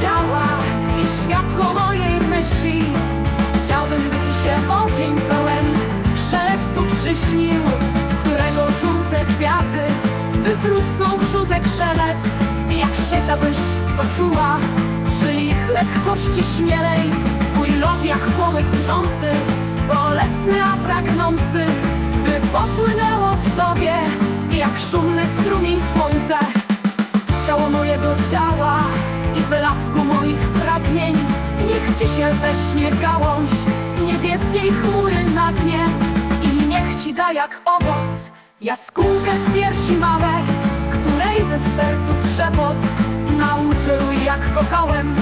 ciała i światło mojej myśli. Chciałbym, by ci się ogień pełen szelestu przyśnił, którego żółte kwiaty wyprusną brzuszek szelest. Jak siedziałbyś poczuła przy ich lekkości śmielej, swój lot jak płomyk wrzący, bolesny, a pragnący, by popłynęło w tobie, jak szumny strumień słońce. Ciało mojego ciała i blasku moich pragnień. Niech ci się we śnie gałąź niebieskiej chmury na dnie. I niech ci da jak owoc jaskółkę w piersi małe Której by w sercu trzepot nauczył jak kochałem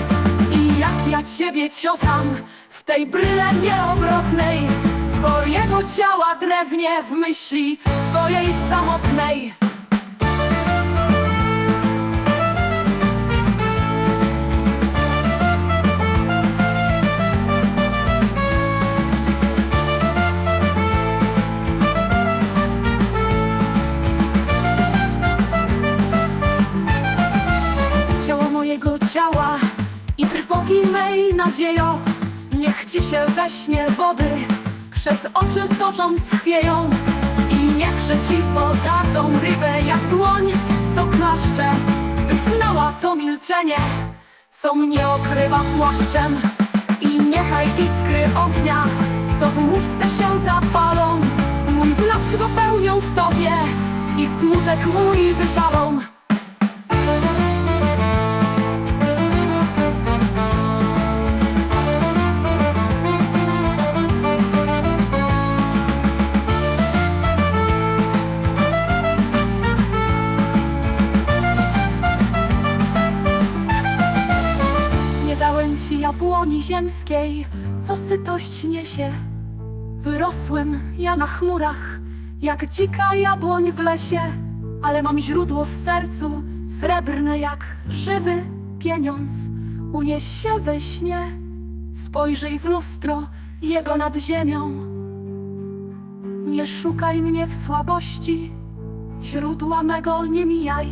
I jak ja ciebie ciosam w tej bryle nieobrotnej Swojego ciała drewnie w myśli swojej samotnej i trwogi mej nadziejo. Niech ci się we śnie wody przez oczy tocząc chwieją i niechże ci podadzą rybę jak dłoń, co klaszcze, byś znała to milczenie, co mnie okrywa płaszczem i niechaj iskry ognia, co w łuszce się zapalą, mój blask dopełnią w tobie i smutek mój wyżalą. Jabłoni ziemskiej, co sytość niesie. Wyrosłem ja na chmurach, jak dzika jabłoń w lesie, ale mam źródło w sercu, srebrne jak żywy pieniądz. Unieś się we śnie, spojrzyj w lustro, jego nad ziemią. Nie szukaj mnie w słabości, źródła mego nie mijaj.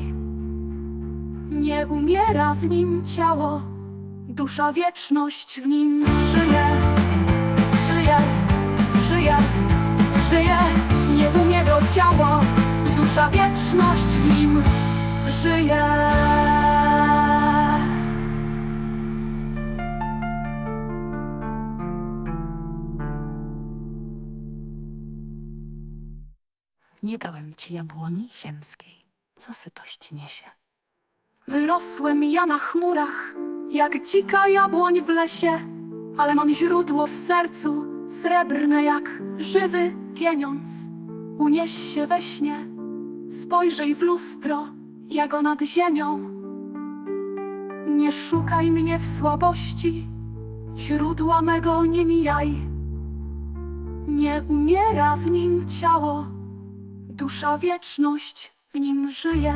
Nie umiera w nim ciało, dusza wieczność w nim żyje. Żyje, żyje, żyje, nie umiera ciało, dusza wieczność w nim żyje. Nie dałem ci jabłoni ziemskiej, co sytość niesie. Wyrosłem ja na chmurach, jak dzika jabłoń w lesie, ale mam źródło w sercu, srebrne jak żywy pieniądz. Unieś się we śnie, spojrzyj w lustro, jago nad ziemią. Nie szukaj mnie w słabości, źródła mego nie mijaj. Nie umiera w nim ciało, dusza wieczność w nim żyje.